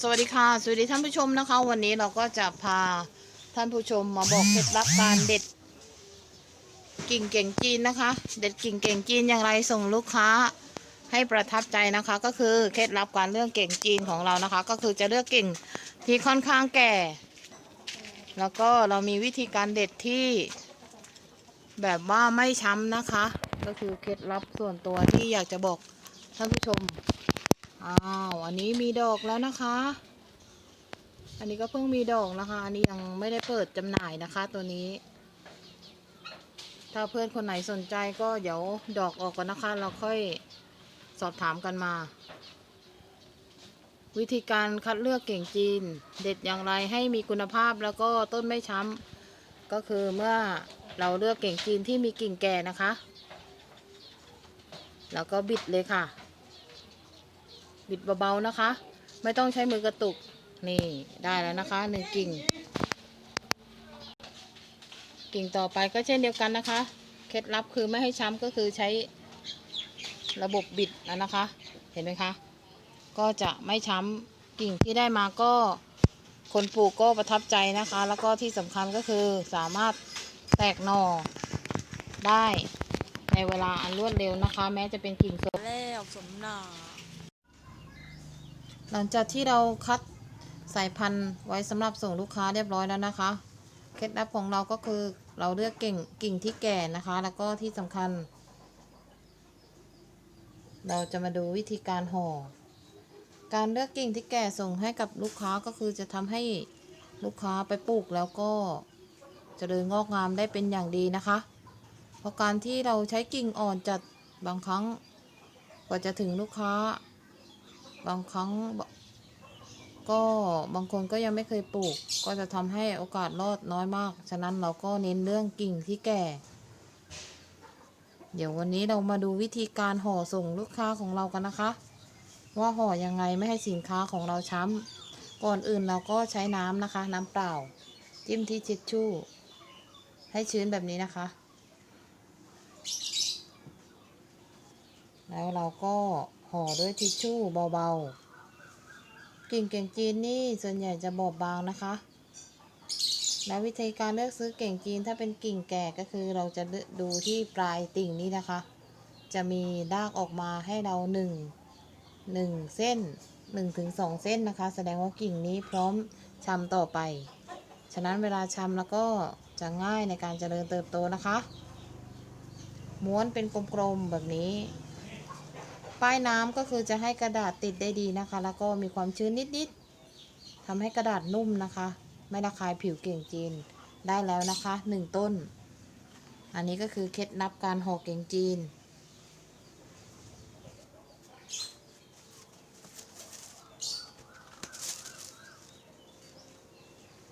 สวัสดีค่ะ สวัสดีท่านผู้ชมนะคะ วันนี้เราก็จะพาท่านผู้ชมมาบอกเคล็ดลับการเด็ด กิ่งเก่งจีนนะคะ เด็ดกิ่งเก่งจีนอย่างไรส่งลูกค้าให้ประทับใจนะคะ ก็คือเคล็ดลับการเลือกเก่งจีนของเรานะคะ ก็คือจะเลือกกิ่งที่ค่อนข้างแก่ แล้วก็เรามีวิธีการเด็ดที่แบบว่าไม่ช้ำนะคะ ก็คือเคล็ดลับส่วนตัวที่อยากจะบอกท่านผู้ชม อ้าวอันนี้มีดอกแล้วนะคะ อันนี้ก็เพิ่งมีดอกนะคะ อันนี้ยังไม่ได้เปิดจำหน่ายนะคะ ตัวนี้ ถ้าเพื่อนคนไหนสนใจก็เดี๋ยวดอกออกก่อนนะคะ เราค่อยสอบถามกันมา วิธีการคัดเลือกเก่งจีน เด็ดอย่างไรให้มีคุณภาพแล้วก็ต้นไม่ช้ำก็คือเมื่อเราเลือกเก่งจีนที่มีกิ่งแก่นะคะ แล้วก็บิดเลยค่ะ บิดเบาๆนะคะ ไม่ต้องใช้มือกระตุก นี่ได้แล้วนะคะหนึ่งกิ่ง กิ่งต่อไปก็เช่นเดียวกันนะคะ เคล็ดลับคือไม่ให้ช้ำก็คือใช้ระบบบิดนะนะคะ เห็นไหมคะ ก็จะไม่ช้ำกิ่งที่ได้มาก็คนปลูกก็ประทับใจนะคะ แล้วก็ที่สำคัญก็คือสามารถแตกหน่อได้ในเวลาอันรวดเร็วนะคะ แม้จะเป็นกิ่งสดแล้วสมนา หลังจากที่เราคัดสายพันธุ์ไว้สำหรับส่งลูกค้าเรียบร้อยแล้วนะคะ เคล็ดลับของเราก็คือเราเลือกกิ่งกิ่งที่แก่นะคะ แล้วก็ที่สำคัญ เราจะมาดูวิธีการห่อ การเลือกกิ่งที่แก่ส่งให้กับลูกค้าก็คือจะทำให้ลูกค้าไปปลูกแล้วก็จเจริญงอกงามได้เป็นอย่างดีนะคะ เพราะการที่เราใช้กิ่งอ่อนจัดบางครั้งกว่าจะถึงลูกค้า บางครั้งก็บางคนก็ยังไม่เคยปลูก ก็จะทำให้โอกาสรอดน้อยมาก ฉะนั้นเราก็เน้นเรื่องกิ่งที่แก่ เดี๋ยววันนี้เรามาดูวิธีการห่อส่งลูกค้าของเรากันนะคะ ว่าห่อยังไงไม่ให้สินค้าของเราช้ำก่อนอื่นเราก็ใช้น้ำนะคะ น้ำเปล่า จิ้มที่ทิชชู่ ให้ชื้นแบบนี้นะคะ แล้วเราก็ ห่อด้วยทิชชู่เบาๆ กิ่งเก่งจีนนี่ส่วนใหญ่จะบอบบางนะคะ และวิธีการเลือกซื้อเก่งจีนถ้าเป็นกิ่งแก่ก็คือเราจะดูที่ปลายติ่งนี้นะคะ จะมีรากออกมาให้เราหนึ่งหนึ่งเส้นหนึ่งถึงสองเส้นนะคะ แสดงว่ากิ่งนี้พร้อมชำต่อไป ฉะนั้นเวลาชำแล้วก็จะง่ายในการเจริญเติบโตนะคะ ม้วนเป็นกลมๆแบบนี้ ป้ายน้ำก็คือจะให้กระดาษติดได้ดีนะคะ แล้วก็มีความชื้นนิดๆทำให้กระดาษนุ่มนะคะ ไม่ระคายผิวเก่งจีนได้แล้วนะคะหนึ่งต้น อันนี้ก็คือเคล็ดลับการห่อเก่งจีน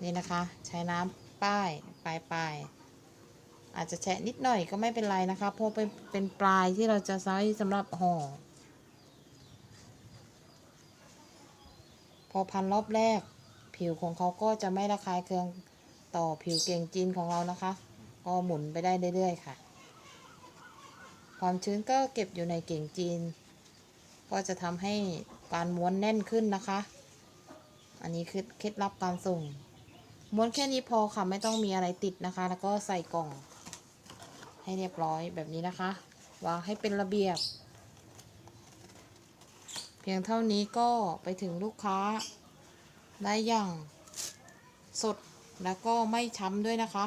นี่นะคะ ใช้น้ำป้ายปลายปลายอาจจะแฉะนิดหน่อยก็ไม่เป็นไรนะคะ เพราะเป็นเป็นปลายที่เราจะใช้สำหรับห่อ อพันรอบแรก ผิวของเขาก็จะไม่ระคายเคืองต่อผิวเก่งจีนของเรานะคะ ก็หมุนไปได้เรื่อยๆค่ะ ความชื้นก็เก็บอยู่ในเก่งจีน ก็จะทำให้การม้วนแน่นขึ้นนะคะ อันนี้คือเคล็ดลับการส่ง ม้วนแค่นี้พอค่ะไม่ต้องมีอะไรติดนะคะ แล้วก็ใส่กล่อง ให้เรียบร้อยแบบนี้นะคะ วางให้เป็นระเบียบ พียงเท่านี้ก็ไปถึงลูกค้าได้อย่างสดแล้วก็ไม่ช้ำด้วยนะคะ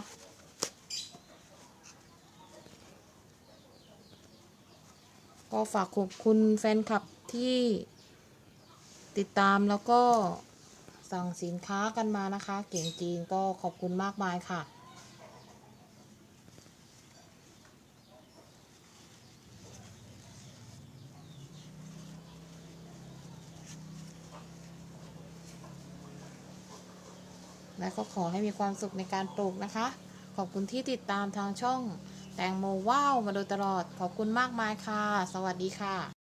ก็ฝากขอบคุณแฟนคลับที่ติดตามแล้วก็สั่งสินค้ากันมานะคะ เก่งจีนก็ขอบคุณมากมายค่ะ และก็ขอให้มีความสุขในการปลูกนะคะ ขอบคุณที่ติดตามทางช่อง แตงโมว้าวมาโดยตลอด ขอบคุณมากมายค่ะ สวัสดีค่ะ